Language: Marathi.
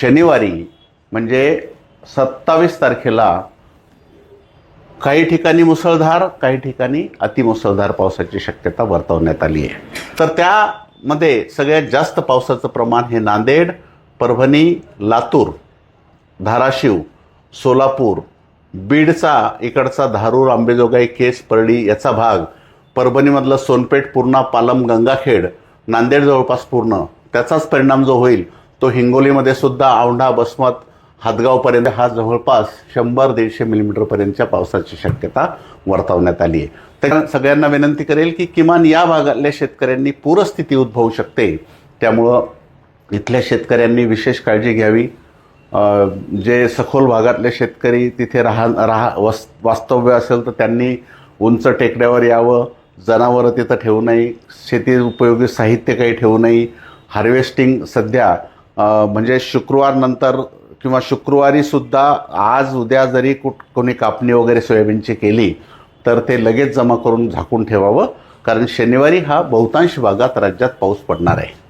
शनिवारी म्हणजे सत्तावीस तारखेला काही ठिकाणी मुसळधार काही ठिकाणी अतिमुसळधार पावसाची शक्यता वर्तवण्यात आली आहे. तर त्यामध्ये सगळ्यात जास्त पावसाचं प्रमाण हे नांदेड परभणी लातूर धाराशिव सोलापूर बीडचा इकडचा धारूर आंबेजोगाई केस परळी याचा भाग परभणीमधलं सोनपेठ पूर्णा पालम गंगाखेड नांदेड जवळपास पूर्ण त्याचाच परिणाम जो होईल तो हिंगोलीमध्ये सुद्धा औंढा बसमत हातगावपर्यंत हा जवळपास शंभर दीडशे मिलीमीटरपर्यंतच्या पावसाची शक्यता वर्तवण्यात आली आहे. तर सगळ्यांना विनंती करेल की किमान या भागातल्या शेतकऱ्यांनी पूरस्थिती उद्भवू शकते. त्यामुळं इथल्या शेतकऱ्यांनी विशेष काळजी घ्यावी. जे सखोल भागातले शेतकरी तिथे राहा राहा वस वास्तव्य असेल तर त्यांनी उंच टेकड्यावर यावं. जनावरं तिथं ठेवू नये. शेती उपयोगी साहित्य काही ठेवू नये. हार्वेस्टिंग सध्या म्हणजे शुक्रवार नंतर किंवा शुक्रवारी सुद्धा आज उद्या जरी कुठ कोणी कापणी वगैरे सोयाबीनची केली तर ते लगेच जमा करून झाकून ठेवावं. कारण शनिवारी हा बहुतांश भागात राज्यात पाऊस पडणार आहे.